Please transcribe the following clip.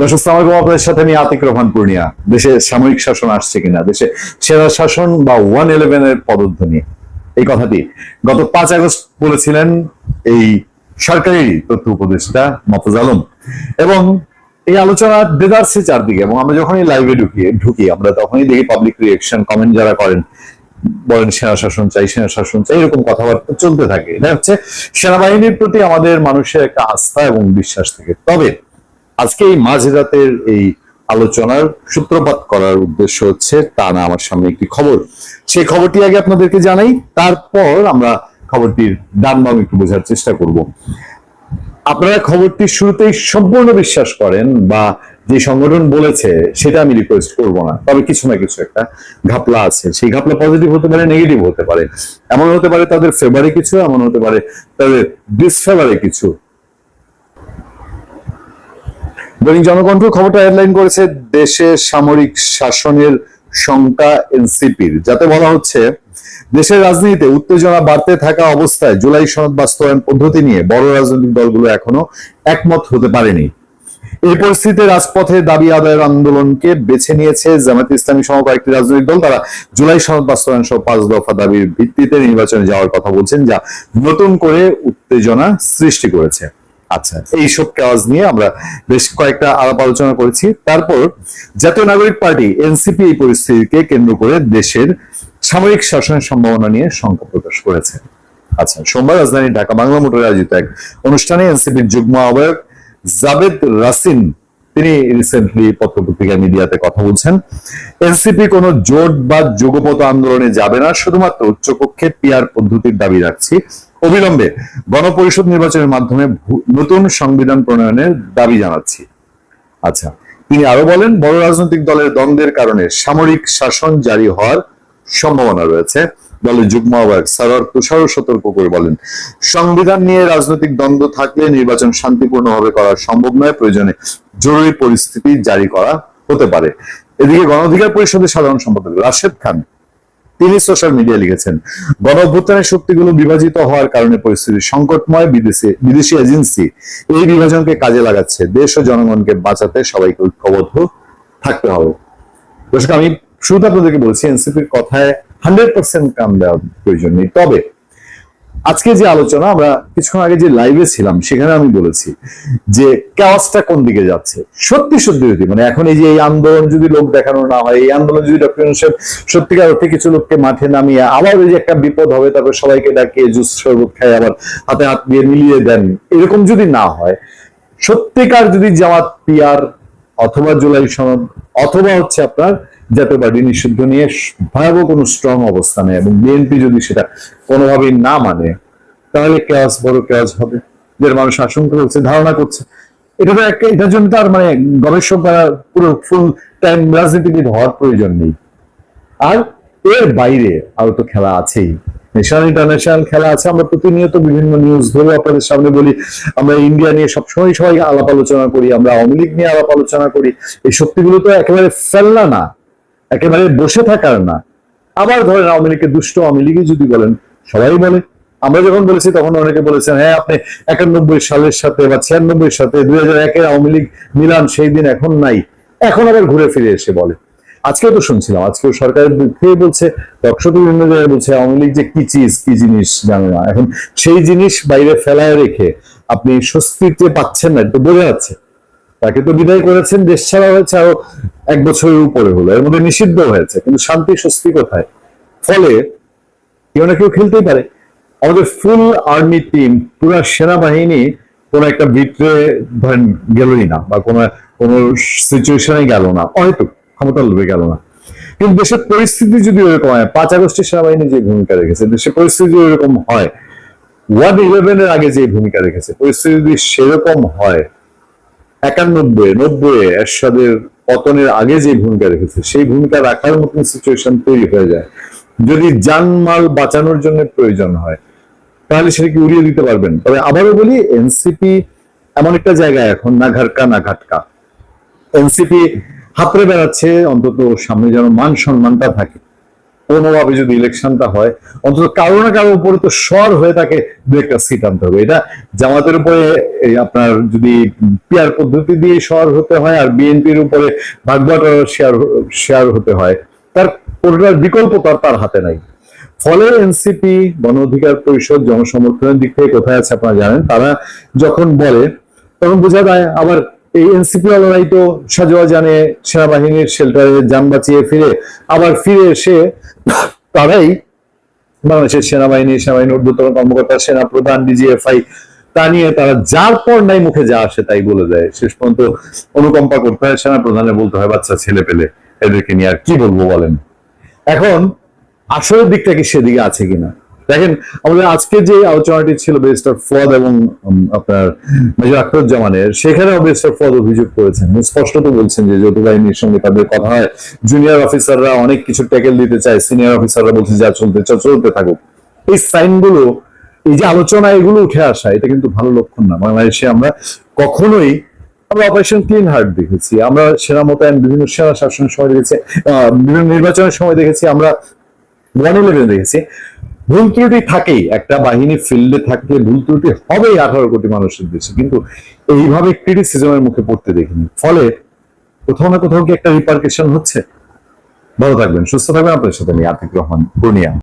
দর্শক সালামালাইকুম আপনাদের সাথে আমি আতিক রহমান পূর্ণিয়া। দেশে সামরিক শাসন আসছে কিনা, দেশে সেরা শাসন বা ওয়ান ইলেভেন এর পদধ্বনি এই কথাটি গত পাঁচ আগস্ট বলেছিলেন এই সরকারি তথ্য উপদেষ্টা মফজ আলম। এবং এই আলোচনা দেদারছে চারদিকে, এবং আমরা যখনই লাইভে ঢুকি ঢুকি, আমরা তখনই দেখি পাবলিক রিয়েকশন কমেন্ট যারা করেন, বলেন, সেনা শাসন চাই, সেনা শাসন চাই, এরকম কথাবার্তা চলতে থাকে। এটা হচ্ছে সেনাবাহিনীর প্রতি আমাদের মানুষের একটা আস্থা এবং বিশ্বাস থাকে। তবে আজকে এই মাঝরাতের এই আলোচনার সূত্রপাত করার উদ্দেশ্য হচ্ছে তা না, আমার সামনে একটি খবর। সেই খবরটি আগে আপনাদেরকে জানাই, তারপর আমরা খবরটির ডান বাম একটু বোঝার চেষ্টা করব। আপনারা খবরটি শুরুতেই সম্পূর্ণ বিশ্বাস করেন বা যে সংগঠন বলেছে, সেটা আমি রিকোয়েস্ট করব না। তবে কিছু না কিছু একটা ঘাপলা আছে। সেই ঘাপলা পজিটিভ হতে পারে নেগেটিভ হতে পারে। এমন হতে পারে তাদের ফেভারে কিছু, এমন হতে পারে তাদের ডিসফেভারে কিছু। দৈনিক জনকণ্ঠ খবরটা হেডলাইন করেছে, দেশে সামরিক শাসনের শঙ্কা এনসিপির, যাতে বলা হচ্ছে, দেশের রাজনীতিতে উত্তেজনা বাড়তে থাকা অবস্থায় জুলাই সনদ বাস্তবায়ন পদ্ধতি নিয়ে বড় রাজনৈতিক দলগুলো এখনও একমত হতে পারেনি। এই পরিস্থিতিতে রাজপথে দাবি আদায়ের আন্দোলনকে বেছে নিয়েছে জামাত ইসলামী সহ কয়েকটি রাজনৈতিক দল। তারা জুলাই সনদ বাস্তবায়ন সহ পাঁচ দফা দাবির ভিত্তিতে নির্বাচনে যাওয়ার কথা বলছেন, যা নতুন করে উত্তেজনা সৃষ্টি করেছে। আচ্ছা এইসব কাজ নিয়ে আমরা বেশ কয়েকটা আলাপ আলোচনা করেছি। তারপর জাতীয় নাগরিক পার্টি, এনসিপি এই পরিস্থিতিকে কেন্দ্র করে দেশের সামরিক শাসনের সম্ভাবনা নিয়ে শঙ্কা প্রকাশ করেছে। আচ্ছা সোমবার রাজধানী ঢাকা বাংলা মোটরে আয়োজিত এক অনুষ্ঠানে এনসিপির যুগ্ম আহ্বায়ক জাবেদ রাসিন, তিনি রিসেন্টলি পত্রপত্রিকা মিডিয়াতে কথা বলছেন, এনসিপি কোনো জোট বা যুগপত আন্দোলনে যাবে না, শুধুমাত্র উচ্চকক্ষে পিয়ার পদ্ধতির দাবি রাখছি। অবিলম্বে গণপরিষদ নির্বাচনের মাধ্যমে নতুন সংবিধান প্রণয়নের দাবি জানাচ্ছি। আচ্ছা তিনি আরও বলেন, বড় রাজনৈতিক দলের দ্বন্দ্বের কারণে সামরিক শাসন জারি হওয়ার সম্ভাবনা রয়েছে। দলের যুগ্ম আহ্বায়ক সারার তুষারও সতর্ক করে বলেন, সংবিধান নিয়ে রাজনৈতিক দ্বন্দ্ব থাকলে নির্বাচন শান্তিপূর্ণভাবে করা সম্ভব নয়। প্রয়োজনে জরুরি পরিস্থিতি জারি করা হতে পারে। এদিকে গণ অধিকার পরিষদের সাধারণ সম্পাদক রাশেদ খান তিনি সোশ্যাল মিডিয়া লিখেছেন। গণ অভ্যুত্থানের শক্তিগুলো বিভাজিত হওয়ার কারণে পরিস্থিতি সংকটময় বিদেশে, বিদেশি এজেন্সি এই বিভাজনকে কাজে লাগাচ্ছে। দেশ ও জনগণকে বাঁচাতে সবাইকে ঐক্যবদ্ধ থাকতে হবে। দর্শক, আমি শুধু আপনাদেরকে বলছি, এনসিপির কথায় হান্ড্রেড পার্সেন্ট কাম দেওয়ার প্রয়োজন নেই। তবে আজকে যে আলোচনা, আমরা কিছুক্ষণ আগে যে লাইভে ছিলাম, সেখানে আমি বলেছি যে কাওয়াজটা কোন দিকে যাচ্ছে। সত্যি সত্যি যদি মানে এখন এই যে এই আন্দোলন যদি লোক দেখানো না হয়, এই আন্দোলন যদি ডক্টর সাহেব সত্যিকার অর্থে কিছু লোককে মাঠে নামিয়ে আবার ওই যে একটা বিপদ হবে, তারপর সবাইকে ডাকিয়ে জুস শরবত খায়, আবার হাতে হাত দিয়ে মিলিয়ে দেন, এরকম যদি না হয়, সত্যিকার যদি জামাত পিয়ার অথবা জুলাই সনদ, অথবা হচ্ছে আপনার জাতীয় পার্টি নিষিদ্ধ নিয়ে ভয়াবহ কোনো স্ট্রং অবস্থানে এবং বিএনপি যদি সেটা কোনোভাবেই না মানে তাহলে কেয়াস বড় কেয়াস হবে। যে মানুষ আশঙ্কা করছে, ধারণা করছে। এটা তো একটা এটার জন্য তার মানে গবেষক গবেষকরা পুরো ফুল টাইম রাজনীতিবিদ হওয়ার প্রয়োজন নেই। আর এর বাইরে আরও তো খেলা আছেই। ন্যাশনাল ইন্টারন্যাশনাল খেলা আছে। আমরা প্রতিনিয়ত বিভিন্ন নিউজ ধরে আপনাদের সামনে বলি। আমরা ইন্ডিয়া নিয়ে সবসময় সবাই আলাপ আলোচনা করি, আমরা আওয়ামী লীগ নিয়ে আলাপ আলোচনা করি। এই শক্তিগুলো তো একেবারে ফেললা না। একেবারে বসে থাকার না। আবার ধরেন আওয়ামী লীগকে দুষ্ট আওয়ামী লীগই যদি বলেন, সবাই বলে। আমরা যখন বলেছি, তখন অনেকে বলেছেন হ্যাঁ আপনি একানব্বই সালের সাথে বা ছিয়ানব্বই সাথে দুই হাজার একের আওয়ামী লীগ মিলান, সেই দিন এখন নাই। এখন আবার ঘুরে ফিরে এসে বলে। আজকেও তো শুনছিলাম, আজকেও সরকারের দিকে বলছে দর্শক বিভিন্ন জায়গায় বলছে, আওয়ামী লীগ যে কি চিজ, কি জিনিস, জানে না। এখন সেই জিনিস বাইরে ফেলায় রেখে আপনি স্বস্তিতে পাচ্ছেন না, এটা বোঝা যাচ্ছে। তাকে তো বিদায় করেছেন দেশ ছাড়া হয়েছে, আরও এক বছরের উপরে হলো। এর মধ্যে নিষিদ্ধ হয়েছে, কিন্তু শান্তি স্বস্তি কোথায়? ফলে কেউ না কেউ খেলতেই পারে। আমাদের ফুল আর্মি টিম পুরো সেনাবাহিনী কোন একটা ভিতরে ধরেন গেলই না, বা কোন সিচুয়েশনে গেল না। হয়তো ক্ষমতা লোভে গেল না। কিন্তু দেশের পরিস্থিতি যদি ওরকম হয়, পাঁচ আগস্টের সেনাবাহিনী যে ভূমিকা রেখেছে, দেশের পরিস্থিতি যদি ওরকম হয়, ওয়ান ইলেভেনের আগে যে ভূমিকা রেখেছে, পরিস্থিতি যদি সেরকম হয় একানব্বই, নব্বই এরশাদের পতনের আগে যে ভূমিকা রেখেছে, সেই ভূমিকা রাখার মতন সিচুয়েশন তৈরি হয়ে যায়। যদি জানমাল বাঁচানোর জন্য প্রয়োজন হয়, তাহলে সেটাকে উড়িয়ে দিতে পারবেন? তবে আবারও বলি এনসিপি এমন একটা জায়গায় এখন, না ঘাটকা না ঘাটকা। এনসিপি হাতড়ে বেড়াচ্ছে, অন্তত সামনে যেন মান সম্মানটা থাকে। কোনোভাবে যদি ইলেকশনটা হয়, অন্তত কারও না কারও উপরে তো স্বর হয়ে তাকে দু একটা সিট আনতে হবে। এটা জামাতের উপরে আপনার যদি পিয়ার পদ্ধতি দিয়ে স্বর হতে হয় আর বিএনপির উপরে ভাগবাটোয়ার শেয়ার শেয়ার হতে হয়, তার কোনটার বিকল্প তার তার হাতে নাই। ফলে এনসিপি, গণ অধিকার পরিষদ, জনসমর্থনের দিক থেকে কোথায় আছে আপনারা জানেন? তারা যখন বলে, তখন বোঝা যায় আবার এই এনসিপি ওয়ালারাই তো সাজোয়া জানে, সেনাবাহিনীর শেল্টারে যান বাঁচিয়ে ফিরে, আবার ফিরে এসে তারাই বাংলাদেশের সেনাবাহিনী, সেনাবাহিনীর ঊর্ধ্বতন কর্মকর্তা সেনা প্রধান ডিজিএফআই তা নিয়ে তারা যার পর নাই মুখে যা আসে তাই বলে দেয়। শেষ পর্যন্ত অনুকম্পা করতে হয় সেনা প্রধানে বলতে হয়, বাচ্চা, ছেলে পেলে এদেরকে নিয়ে আর কি বলব বলেন? এখন আসলের দিকটা কি সেদিকে আছে কিনা? দেখেন, আমাদের আজকে যে আলোচনাটি ছিল বেস্টার ফদ এবং আপনার মেজর আখরুজ্জামানের সেখানেও বেস্টার ফদ অভিযোগ করেছেন। স্পষ্টত বলছেন যে যৌথ বাহিনীর সঙ্গে তাদের কথা হয়। জুনিয়র অফিসাররা অনেক কিছু ট্যাকেল দিতে চায়। সিনিয়র অফিসাররা বলছে যা চলতে চ- চলতে থাকুক। এই সাইনগুলো, এই যে আলোচনা, এগুলো উঠে আসা, এটা কিন্তু ভালো লক্ষণ না। বাংলাদেশে আমরা কখনোই, আমরা অপারেশন ক্লিন হার্ট দেখেছি, আমরা সেনা মোতায়েন, বিভিন্ন সেনা শাসনের সময় দেখেছি বিভিন্ন নির্বাচনের সময় দেখেছি, আমরা ওয়ান ইলেভেন দেখেছি। ভুল ত্রুটি থাকেই, একটা বাহিনী ফিল্ডে থাকলে ভুল ত্রুটি হবেই আঠারো কোটি মানুষের দেশে। কিন্তু এইভাবে ক্রিটিসিজমের মুখে পড়তে দেখিনি। ফলে কোথাও না কোথাও কি একটা রিপার্কেশন হচ্ছে? ভালো থাকবেন, সুস্থ থাকবেন। আপনার সাথে নিয়ে আতিক রহমান, পূর্ণিয়া।